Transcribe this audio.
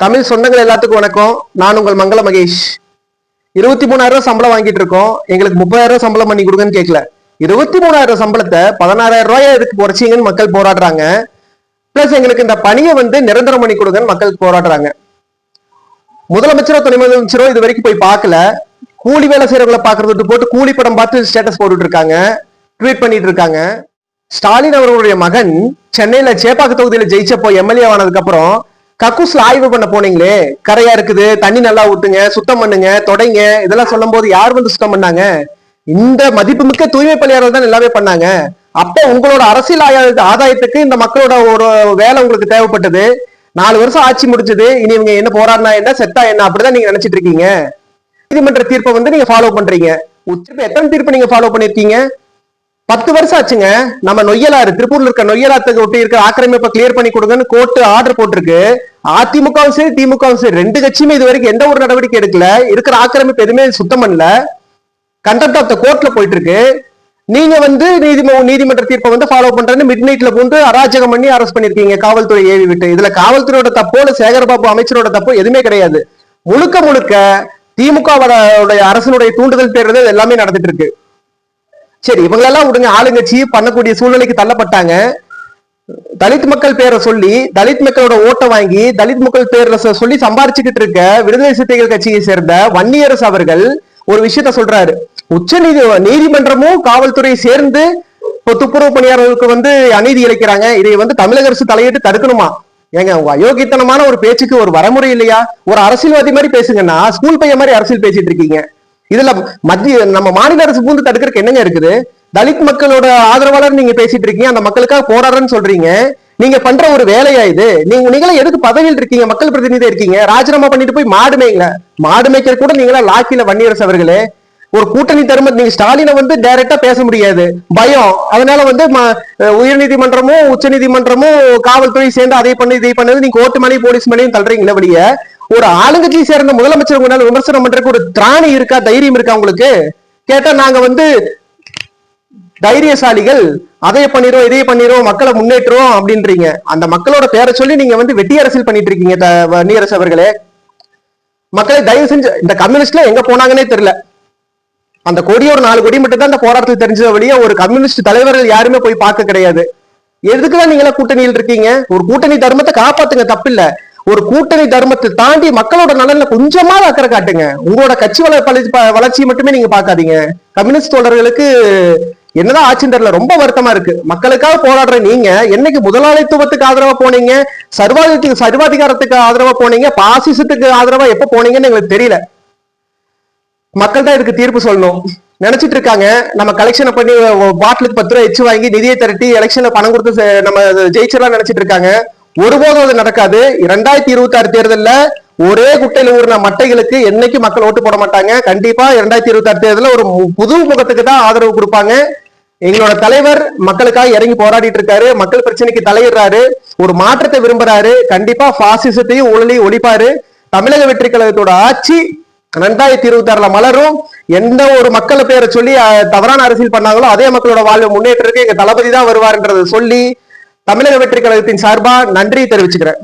தமிழ் சொந்தங்கள் எல்லாத்துக்கும் வணக்கம். நான் உங்கள் மங்கள மகேஷ். இருபத்தி மூணாயிரம் ரூபாய் சம்பளம் வாங்கிட்டு இருக்கோம். எங்களுக்கு முப்பதாயிரம் ரூபாய் சம்பளம் பண்ணி கொடுங்கன்னு கேட்கல இருபத்தி மூணாயிரம் சம்பளத்தை பதினாறாயிரம் ரூபாய் எதுக்கு குறைச்சிங்கன்னு மக்கள் போராடுறாங்க. பிளஸ் எங்களுக்கு இந்த பணியை வந்து நிரந்தரம் பண்ணி கொடுங்கன்னு மக்கள் போராடுறாங்க. முதலமைச்சரோ துணை முதலமைச்சரோ இது வரைக்கும் போய் பார்க்கல. கூலி வேலை செய்யறவங்களை பாக்குறது போட்டு கூலி படம் பார்த்து ஸ்டேட்டஸ் போட்டுட்டு இருக்காங்க. ட்வீட் பண்ணிட்டு இருக்காங்க. ஸ்டாலின் அவர்களுடைய மகன் சென்னையில சேப்பாக்க தொகுதியில ஜெயிச்சப்போ எம்எல்ஏ ஆனதுக்கு அப்புறம் கக்கூஸ்ல ஆய்வு பண்ண போனீங்களே? கரையா இருக்குது தண்ணி நல்லா ஊட்டுங்க சுத்தம் பண்ணுங்க தொடைங்க இதெல்லாம் சொல்லும் போது யார் வந்து சுத்தம் பண்ணாங்க? இந்த மதிப்புமிக்க தூய்மை பணியாளர் தான் எல்லாமே பண்ணாங்க. அப்போ உங்களோட அரசியல் ஆதாயத்துக்கு இந்த மக்களோட ஒரு வேலை உங்களுக்கு தேவைப்பட்டது. நாலு வருஷம் ஆட்சி முடிஞ்சது இனி இவங்க என்ன போராடினா என்ன செத்தா என்ன அப்படிதான் நீங்க நினைச்சிட்டு இருக்கீங்க. நீதிமன்ற தீர்ப்பை வந்து நீங்க ஃபாலோ பண்றீங்க. உச்ச எத்தனை தீர்ப்பு நீங்க ஃபாலோ பண்ணிருக்கீங்க? பத்து வருஷம் ஆச்சுங்க. நம்ம நொய்யலாறு திருப்பூர்ல இருக்க நொய்யலாத்துக்கு ஒட்டி இருக்க ஆக்கிரமிப்பை கிளியர் பண்ணி கொடுங்கன்னு கோர்ட்டு ஆர்டர் போட்டிருக்கு. அதிமுகவும் சரி திமுகவும் சரி ரெண்டு கட்சியுமே இது வரைக்கும் எந்த ஒரு நடவடிக்கை எடுக்கல. இருக்கிற ஆக்கிரமிப்பு எதுவுமே சுத்தம் பண்ணல. கண்டெப்ட் ஆஃப் த கோர்ட்ல போயிட்டு இருக்கு நீங்க வந்து நீதிம நீதிமன்ற தீர்ப்பை வந்து ஃபாலோ பண்றேன்னு மிட் நைட்ல போட்டு அராஜகம் பண்ணி அரெஸ்ட் பண்ணிருக்கீங்க காவல்துறை ஏவி விட்டு. இதுல காவல்துறையோட தப்போ இல்ல சேகர்பாபு அமைச்சரோட தப்போ எதுவுமே கிடையாது. முழுக்க முழுக்க திமுக அரசனுடைய தூண்டுதல் பேர்ல எல்லாமே நடந்துட்டு இருக்கு. சரி இவங்களெல்லாம் விடுங்க. ஆளுங்கட்சி பண்ணக்கூடிய சூழ்நிலைக்கு தள்ளப்பட்டாங்க. தலித் மக்கள் பேரை சொல்லி தலித் மக்களோட ஓட்டை வாங்கி தலித் மக்கள் பேர்ல சொல்லி சம்பாரிச்சுக்கிட்டு இருக்க விடுதலை சிறுத்தைகள் கட்சியை சேர்ந்த வன்னியரசு அவர்கள் ஒரு விஷயத்த சொல்றாரு. உச்ச நீதி நீதிமன்றமும் காவல்துறை சேர்ந்து இப்போ துப்புரவு பணியாளர்களுக்கு வந்து அநீதி இழைக்கிறாங்க. இதை வந்து தமிழக அரசு தலையிட்டு தடுக்கணுமா? ஏங்க உங்க அயோக்கியத்தனமான ஒரு பேச்சுக்கு ஒரு வரமுறை இல்லையா? ஒரு அரசியல்வாதி மாதிரி பேசுங்கன்னா ஸ்கூல் பையன் மாதிரி அரசியல் பேசிட்டு இருக்கீங்க. இதுல மத்திய நம்ம மாநில அரசு பூந்து தடுக்கிறதுக்கு என்னங்க இருக்குது? தலித் மக்களோட ஆதரவாளர் நீங்க பேசிட்டு இருக்கீங்க அந்த மக்களுக்காக போராடுறேன்னு சொல்றீங்க. நீங்க பண்ற ஒரு வேலையா இது? நீங்க நீங்களா எதுக்கு பதவியில் இருக்கீங்க? மக்கள் பிரதிநிதி இருக்கீங்க? ராஜினாமா பண்ணிட்டு போய் மாடு மேய்ங்கள மாடு மேய்க்கிற கூட நீங்களா லாக்கில வன்னியரசு அவர்களே. ஒரு கூட்டணி தரும நீங்க ஸ்டாலினை வந்து டைரக்டா பேச முடியாது. பயம். அதனால வந்து ம- உச்ச நீதிமன்றமும் காவல்துறை சேர்ந்து அதை பண்ணு இதை பண்ணது நீங்க கோர்ட்டு மேலேயும் போலீஸ் மேலேயும் தள்ளுறீங்களே வழிய. ஒரு ஆளுங்கட்சி சேர்ந்த முதலமைச்சர் உங்களால விமர்சனம் பண்றதுக்கு ஒரு திராணி இருக்கா? தைரியம் இருக்கா உங்களுக்கு? கேட்டா நாங்க வந்து தைரியசாலிகள் அதை பண்ணிடுவோம் இதையே பண்ணிடுவோம் மக்களை முன்னேற்றுவோம் அப்படின்றீங்க. அந்த மக்களோட பேரை சொல்லி நீங்க வந்து வெட்டி அரசியல் பண்ணிட்டு இருக்கீங்க த- அவர்களே. மக்களை தயவு செஞ்சு இந்த கம்யூனிஸ்ட்ல எங்க போனாங்கன்னே தெரியல. அந்த கொடி ஒரு நாலு கொடி மட்டும் தான் அந்த போராட்டத்தில் தெரிஞ்ச வழியே ஒரு கம்யூனிஸ்ட் தலைவர்கள் யாருமே போய் பார்க்க கிடையாது. எதுக்குதான் நீங்களா கூட்டணியில் இருக்கீங்க? ஒரு கூட்டணி தர்மத்தை காப்பாத்துங்க தப்பில்லை. ஒரு கூட்டணி தர்மத்தை தாண்டி மக்களோட நலன்ல கொஞ்சமா அக்கறை காட்டுங்க. உங்களோட கட்சி வள வளர்ச்சி வளர்ச்சியை மட்டுமே நீங்க பார்க்காதீங்க. கம்யூனிஸ்ட் தோழர்களுக்கு என்னதான் ஆட்சி தெரியல ரொம்ப வருத்தமா இருக்கு. மக்களுக்காக போராடுற நீங்க என்னைக்கு முதலாளித்துவத்துக்கு ஆதரவா போனீங்க சர்வாதிக்கு சர்வாதிகாரத்துக்கு ஆதரவா போனீங்க பாசிசத்துக்கு ஆதரவா எப்ப போனீங்கன்னு எங்களுக்கு தெரியல. மக்கள் தான் இதுக்கு தீர்ப்பு சொல்லணும். நினைச்சிட்டு இருக்காங்க. நம்ம கலெக்ஷனை பண்ணி பாட்டிலுக்கு பத்து ரூபாய் எச்சு வாங்கி நிதியை திரட்டி எலெக்ஷன்ல பணம் கொடுத்து செ- நம்ம ஜெயிச்சிடலாம் நினைச்சிட்டு இருக்காங்க. ஒருபோதும் அது நடக்காது. இரண்டாயிரத்தி இருபத்தி ஆறு தேர்தலில் ஒரே குட்டையில ஊறின மட்டைகளுக்கு என்னைக்கு மக்கள் ஓட்டு போட மாட்டாங்க? கண்டிப்பா இரண்டாயிரத்தி இருபத்தி ஆறு தேர்தலில் ஒரு புது முகத்துக்கு தான் ஆதரவு கொடுப்பாங்க. எங்களோட தலைவர் மக்களுக்காக இறங்கி போராடிட்டு இருக்காரு. மக்கள் பிரச்சனைக்கு தலையிடுறாரு. ஒரு மாற்றத்தை விரும்புறாரு. கண்டிப்பா பாசிசத்தையும் ஊழலையும் ஒழிப்பாரு. தமிழக வெற்றி கழகத்தோட ஆட்சி ரெண்டாயிரத்தி இருபத்தி ஆறுல மலரும். எந்த ஒரு மக்களை பேரை சொல்லி தவறான அரசியல் பண்ணாங்களோ அதே மக்களோட வாழ்வு முன்னேற்றத்துக்கு எங்க தளபதி தான் வருவாருன்றதை சொல்லி தமிழக வெற்றி கழகத்தின் சார்பா நன்றி தெரிவிச்சுக்கிறேன்.